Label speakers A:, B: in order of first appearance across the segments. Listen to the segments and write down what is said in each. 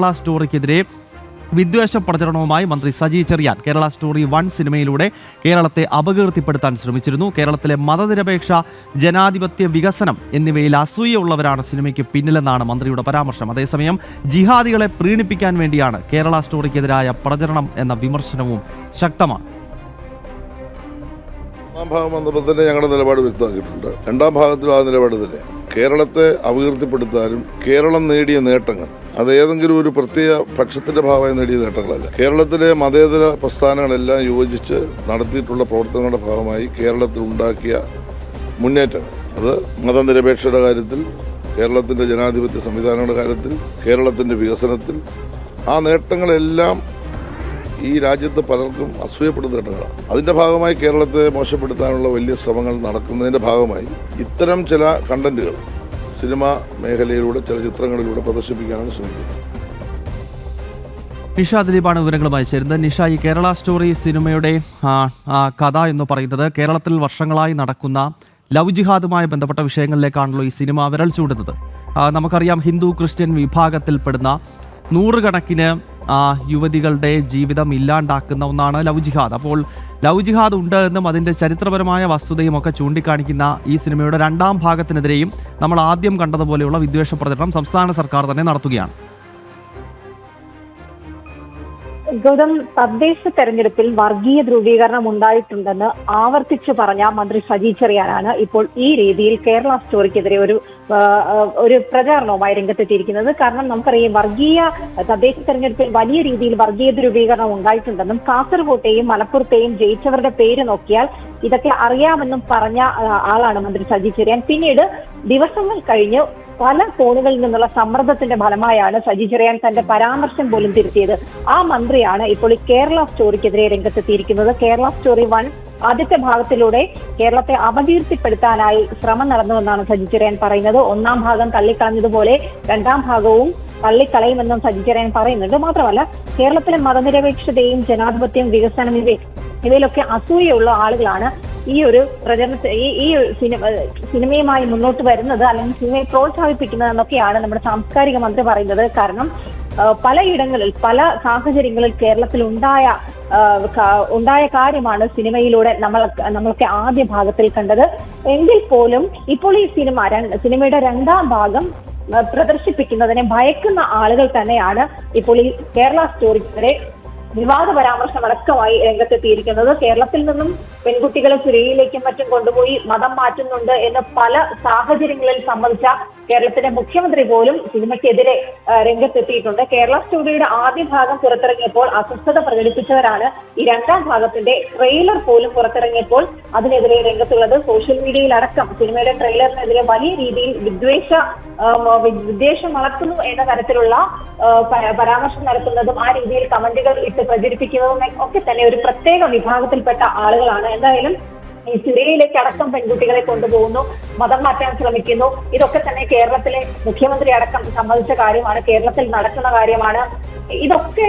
A: കേരള സ്റ്റോറിക്കെതിരെ വിദ്വേഷ പ്രചരണവുമായി മന്ത്രി സജി ചെറിയാൻ കേരള സ്റ്റോറി വൺ സിനിമയിലൂടെ കേരളത്തെ അപകീർത്തിപ്പെടുത്താൻ ശ്രമിച്ചിരുന്നു. കേരളത്തിലെ മതനിരപേക്ഷ ജനാധിപത്യ വികസനം എന്നിവയിൽ അസൂയുള്ളവരാണ് സിനിമയ്ക്ക് പിന്നിലെന്നാണ് മന്ത്രിയുടെ പരാമർശം. അതേസമയം ജിഹാദികളെ പ്രീണിപ്പിക്കാൻ വേണ്ടിയാണ് കേരള സ്റ്റോറിക്കെതിരായ പ്രചരണം എന്ന വിമർശനവും ശക്തമാണ്.
B: ഭാഗം ഞങ്ങളുടെ നിലപാട് വ്യക്തമാക്കിയിട്ടുണ്ട്. രണ്ടാം ഭാഗത്തിലും ആ നിലപാട് തന്നെ കേരളത്തെ അപകീർത്തിപ്പെടുത്താനും കേരളം നേടിയ നേട്ടങ്ങൾ അത് ഏതെങ്കിലും ഒരു പ്രത്യേക പക്ഷത്തിന്റെ ഭാഗമായി നേടിയ നേട്ടങ്ങളല്ല. കേരളത്തിലെ മതേതര പ്രസ്ഥാനങ്ങളെല്ലാം യോജിച്ച് നടത്തിയിട്ടുള്ള പ്രവർത്തനങ്ങളുടെ ഭാഗമായി കേരളത്തിൽ ഉണ്ടാക്കിയ മുന്നേറ്റങ്ങൾ അത് മതനിരപേക്ഷയുടെ കാര്യത്തിൽ കേരളത്തിന്റെ ജനാധിപത്യ സംവിധാനങ്ങളുടെ കാര്യത്തിൽ കേരളത്തിന്റെ വികസനത്തിൽ ആ നേട്ടങ്ങളെല്ലാം ഈ രാജ്യത്ത് പലർക്കും അസൂയപ്പെടുന്ന ഘട്ടങ്ങളാണ് അതിന്റെ ഭാഗമായി കേരളത്തെ മോശപ്പെടുത്താനുള്ള വലിയ ശ്രമങ്ങൾ നടക്കുന്നതിന്റെ ഭാഗമായി ഇത്തരം ചില കണ്ടന്റുകൾ സിനിമ മേഖലയിലൂടെ ചലച്ചിത്രങ്ങളിലൂടെ പ്രദർശിപ്പിക്കാനാണ് ശ്രമിക്കുന്നത്.
A: നിഷ ദിലീപാണ് വിവരങ്ങളുമായി ചേരുന്നത്. നിഷ ഈ കേരള സ്റ്റോറി സിനിമയുടെ കഥ എന്ന് പറയുന്നത് കേരളത്തിൽ വർഷങ്ങളായി നടക്കുന്ന ലവ് ജിഹാദുമായി ബന്ധപ്പെട്ട വിഷയങ്ങളിലേക്കാണല്ലോ ഈ സിനിമ വിരൽ ചൂടുന്നത് നമുക്കറിയാം ഹിന്ദു ക്രിസ്ത്യൻ വിഭാഗത്തിൽപ്പെടുന്ന നൂറുകണക്കിന് യുവതികളുടെ ജീവിതം ഇല്ലാണ്ടാക്കുന്ന ഒന്നാണ് ലവ് ജിഹാദ്. അപ്പോൾ ലവ് ജിഹാദ് ഉണ്ട് എന്നും അതിന്റെ ചരിത്രപരമായ വസ്തുതയും ഒക്കെ ചൂണ്ടിക്കാണിക്കുന്ന ഈ സിനിമയുടെ രണ്ടാം ഭാഗത്തിനെതിരെയും നമ്മൾ ആദ്യം കണ്ടതുപോലെയുള്ള വിദ്വേഷ പ്രചരണം സംസ്ഥാന സർക്കാർ തന്നെ നടത്തുകയാണ്.
C: ഗൗതം തദ്ദേശ തെരഞ്ഞെടുപ്പിൽ വർഗീയ ധ്രുവീകരണം ഉണ്ടായിട്ടുണ്ടെന്ന് ആവർത്തിച്ചു പറഞ്ഞ മന്ത്രി സജി ചെറിയാനാണ് ഇപ്പോൾ ഈ രീതിയിൽ കേരള സ്റ്റോറിക്കെതിരെ ഒരു ആ, ആ, ഒരു പ്രചാരണവുമായി രംഗത്തെത്തിയിരിക്കുന്നത്. കാരണം നമുക്കറിയാം വർഗീയ തദ്ദേശ തെരഞ്ഞെടുപ്പിൽ വലിയ രീതിയിൽ വർഗീയ ധ്രുവീകരണം ഉണ്ടായിട്ടുണ്ടെന്നും കാസർകോട്ടെയും മലപ്പുറത്തെയും ജയിച്ചവരുടെ പേര് നോക്കിയാൽ ഇതൊക്കെ അറിയാമെന്നും പറഞ്ഞ ആളാണ് മന്ത്രി സജി ചെറിയാൻ. പിന്നീട് ദിവസങ്ങൾ കഴിഞ്ഞ് പല കോണുകളിൽ നിന്നുള്ള സമ്മർദ്ദത്തിന്റെ ഫലമായാണ് സജി ചെറിയാൻ തന്റെ പരാമർശം പോലും തിരുത്തിയത്. ആ മന്ത്രിയാണ് ഇപ്പോൾ ഈ കേരള സ്റ്റോറിക്കെതിരെ രംഗത്തെത്തിയിരിക്കുന്നത്. കേരള സ്റ്റോറി വൺ ആദ്യത്തെ ഭാഗത്തിലൂടെ കേരളത്തെ അപകീർത്തിപ്പെടുത്താനായി ശ്രമം നടന്നുവെന്നാണ് സജി ചെറിയാൻ പറയുന്നത്. ഒന്നാം ഭാഗം തള്ളിക്കളഞ്ഞതുപോലെ രണ്ടാം ഭാഗവും തള്ളിക്കളയുമെന്നും സജി ചെറിയാൻ പറയുന്നുണ്ട്. മാത്രമല്ല കേരളത്തിലെ മതനിരപേക്ഷതയും ജനാധിപത്യം വികസനം ഇവ ഇവയിലൊക്കെ അസൂയുള്ള ആളുകളാണ് ഈ ഒരു പ്രചരണ ഈ ഈ സിനിമ സിനിമയുമായി മുന്നോട്ട് വരുന്നത് അല്ലെങ്കിൽ സിനിമയെ പ്രോത്സാഹിപ്പിക്കുന്നത് എന്നൊക്കെയാണ് നമ്മുടെ സാംസ്കാരിക മന്ത്രി പറയുന്നത്. കാരണം പലയിടങ്ങളിൽ പല സാഹചര്യങ്ങളിൽ കേരളത്തിൽ ഉണ്ടായ ഉണ്ടായ കാര്യമാണ് സിനിമയിലൂടെ നമ്മൾ നമ്മളൊക്കെ ആദ്യ ഭാഗത്തിൽ കണ്ടത്. എങ്കിൽ പോലും ഇപ്പോൾ ഈ സിനിമ സിനിമയുടെ രണ്ടാം ഭാഗം പ്രദർശിപ്പിക്കുന്നതിനെ ഭയക്കുന്ന ആളുകൾ തന്നെയാണ് ഇപ്പോൾ ഈ കേരള സ്റ്റോറിക്കെതിരെ വിവാദ പരാമർശം അടക്കമായി രംഗത്തെത്തിയിരിക്കുന്നത്. കേരളത്തിൽ നിന്നും പെൺകുട്ടികളെ സ്ത്രീയിലേക്കും മറ്റും കൊണ്ടുപോയി മതം മാറ്റുന്നുണ്ട് എന്ന് പല സാഹചര്യങ്ങളിൽ സമ്മതിച്ച കേരളത്തിന്റെ മുഖ്യമന്ത്രി പോലും സിനിമയ്ക്കെതിരെ രംഗത്തെത്തിയിട്ടുണ്ട്. കേരള സ്റ്റുഡിയോയുടെ ആദ്യ ഭാഗം പുറത്തിറങ്ങിയപ്പോൾ അസ്വസ്ഥത പ്രകടിപ്പിച്ചവരാണ് ഈ രണ്ടാം ഭാഗത്തിന്റെ ട്രെയിലർ പോലും പുറത്തിറങ്ങിയപ്പോൾ അതിനെതിരെ രംഗത്തുള്ളത്. സോഷ്യൽ മീഡിയയിൽ അടക്കം സിനിമയുടെ ട്രെയിലറിനെതിരെ വലിയ രീതിയിൽ വിദ്വേഷ വിദ്വേഷം വളർത്തുന്നു എന്ന തരത്തിലുള്ള പരാമർശം നടത്തുന്നതും ആ രീതിയിൽ കമന്റുകൾ ഇട്ട് പ്രചരിപ്പിക്കുന്നതും ഒക്കെ തന്നെ ഒരു പ്രത്യേക വിഭാഗത്തിൽപ്പെട്ട ആളുകളാണ് എന്തായാലും ഈ സിറിയയിലേക്ക് അടക്കം പെൺകുട്ടികളെ കൊണ്ടുപോകുന്നു മതം മാറ്റാൻ ശ്രമിക്കുന്നു. ഇതൊക്കെ തന്നെ കേരളത്തിലെ മുഖ്യമന്ത്രി അടക്കം സംബന്ധിച്ച കാര്യമാണ് കേരളത്തിൽ നടക്കുന്ന കാര്യമാണ്. ഇതൊക്കെ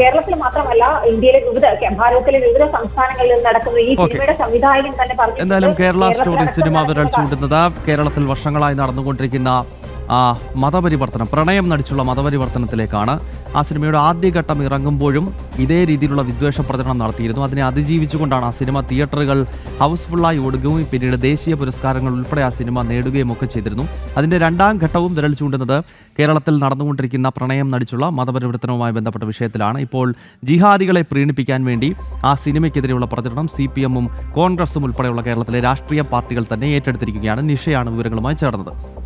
C: കേരളത്തിൽ മാത്രമല്ല ഇന്ത്യയിലെ വിവിധ ഭാരതത്തിലെ വിവിധ സംസ്ഥാനങ്ങളിൽ നടക്കുന്ന ഈ. സിനിമയുടെ സംവിധായകൻ തന്നെ പറഞ്ഞു
A: എന്തായാലും കേരള സ്റ്റോറി സിനിമ വിരൽ ചൂണ്ടുന്നത് കേരളത്തിൽ വർഷങ്ങളായി നടന്നുകൊണ്ടിരിക്കുന്ന മതപരിവർത്തനം പ്രണയം നടിച്ചുള്ള മതപരിവർത്തനത്തിലേക്കാണ് ആ സിനിമയുടെ ആദ്യഘട്ടം ഇറങ്ങുമ്പോഴും ഇതേ രീതിയിലുള്ള വിദ്വേഷ പ്രചരണം നടത്തിയിരുന്നു. അതിനെ അതിജീവിച്ചുകൊണ്ടാണ് ആ സിനിമ തിയേറ്ററുകൾ ഹൗസ്ഫുള്ളായി ഓടുകയും പിന്നീട് ദേശീയ പുരസ്കാരങ്ങൾ ഉൾപ്പെടെ ആ സിനിമ നേടുകയും ഒക്കെ ചെയ്തിരുന്നു. അതിന്റെ രണ്ടാം ഘട്ടവും വിരൽ ചൂണ്ടുന്നത് കേരളത്തിൽ നടന്നുകൊണ്ടിരിക്കുന്ന പ്രണയം നടിച്ചുള്ള മതപരിവർത്തനവുമായി ബന്ധപ്പെട്ട വിഷയത്തിലാണ്. ഇപ്പോൾ ജിഹാദികളെ പ്രീണിപ്പിക്കാൻ വേണ്ടി ആ സിനിമയ്ക്കെതിരെയുള്ള പ്രചരണം സി പി എമ്മും കോൺഗ്രസും ഉൾപ്പെടെയുള്ള കേരളത്തിലെ രാഷ്ട്രീയ പാർട്ടികൾ തന്നെ ഏറ്റെടുത്തിരിക്കുകയാണ്. നിഷയാണ് വിവരങ്ങളുമായി ചേർന്നത്.